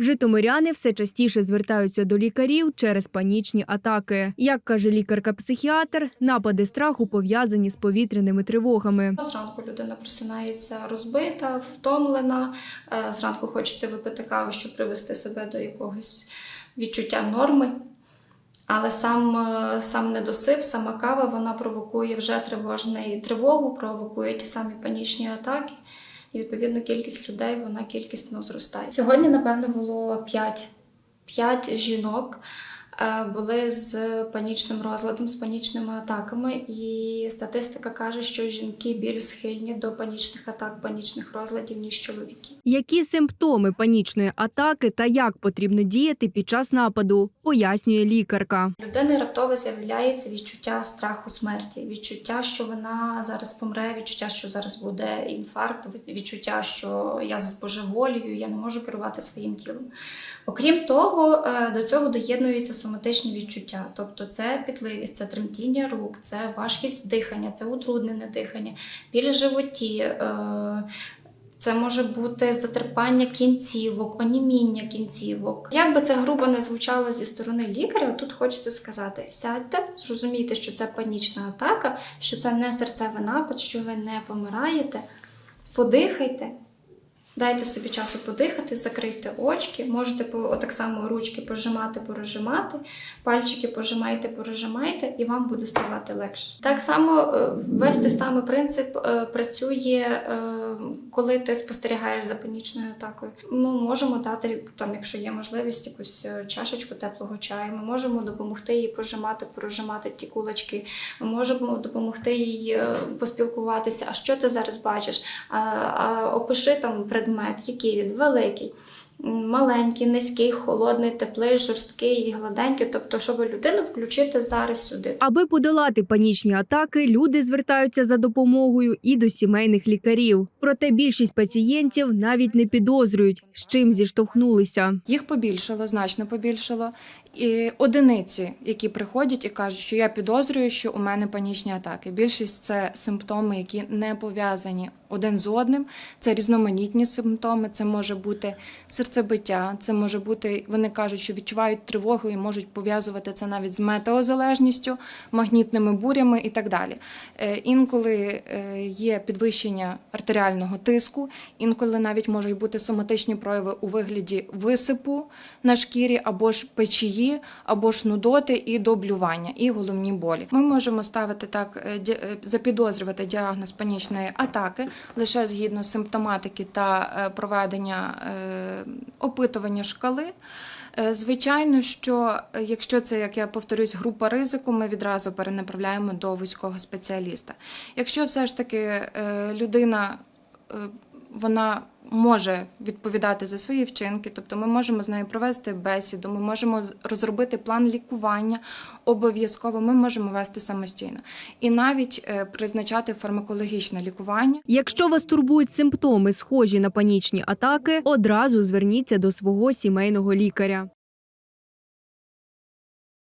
Житомиряни все частіше звертаються до лікарів через панічні атаки. Як каже лікарка-психіатр, напади страху пов'язані з повітряними тривогами. Зранку людина просинається розбита, втомлена. Е, Зранку хочеться випити каву, щоб привести себе до якогось відчуття норми. Але сам, е, сам недосип, сама кава, вона провокує вже тривожний тривогу, провокує ті самі панічні атаки. І відповідно кількість людей вона кількісно зростає. Сьогодні, напевно, було 5, 5 жінок були з панічним розладом, з панічними атаками, і статистика каже, що жінки більш схильні до панічних атак, панічних розладів, ніж чоловіки. Які симптоми панічної атаки та як потрібно діяти під час нападу, пояснює лікарка. Людини раптово з'являється відчуття страху смерті, відчуття, що вона зараз помре, відчуття, що зараз буде інфаркт, відчуття, що я збожеволію, я не можу керувати своїм тілом. Окрім того, е, до цього доєднуються соматичні відчуття, тобто це пітливість, це тремтіння рук, це важкість дихання, це утруднене дихання, біль животі. е, Це може бути затерпання кінцівок, оніміння кінцівок. Як би це грубо не звучало зі сторони лікаря, тут хочеться сказати: сядьте, зрозумійте, що це панічна атака, що це не серцевий напад, що ви не помираєте. Подихайте, дайте собі часу подихати, закрийте очки, можете так само ручки пожимати, порожимати, пальчики пожимайте, порожимайте, і вам буде ставати легше. Так само е, весь той самий принцип е, працює, е, коли ти спостерігаєш за панічною атакою. Ми можемо дати, там, якщо є можливість, якусь чашечку теплого чаю. Ми можемо допомогти їй пожимати, порожимати ті кулачки. Ми можемо допомогти їй поспілкуватися. А що ти зараз бачиш? А, а опиши там предмет, який він великий. Маленький, низький, холодний, теплий, жорсткий і гладенький, тобто, щоб людину включити зараз сюди. Аби подолати панічні атаки, люди звертаються за допомогою і до сімейних лікарів. Проте більшість пацієнтів навіть не підозрюють, з чим зіштовхнулися. Їх побільшало, значно побільшало. І одиниці, які приходять і кажуть, що я підозрюю, що у мене панічні атаки. Більшість це симптоми, які не пов'язані один з одним. Це різноманітні симптоми. Це може бути серцебиття, це може бути. Вони кажуть, що відчувають тривогу і можуть пов'язувати це навіть з метеозалежністю, магнітними бурями і так далі. Е, Інколи е, є підвищення артеріального тиску, інколи навіть можуть бути соматичні прояви у вигляді висипу на шкірі, або ж печії, або ж нудоти і доблювання, і головні болі. Ми можемо ставити так, е, е, запідозрювати діагноз панічної атаки лише згідно симптоматики та е, проведення опитування шкали. Звичайно, що якщо це, як я повторюсь, група ризику, ми відразу перенаправляємо до вузького спеціаліста. Якщо все ж таки людина вона може відповідати за свої вчинки, тобто ми можемо з нею провести бесіду, ми можемо розробити план лікування обов'язково, ми можемо вести самостійно і навіть е, призначати фармакологічне лікування. Якщо вас турбують симптоми, схожі на панічні атаки, одразу зверніться до свого сімейного лікаря.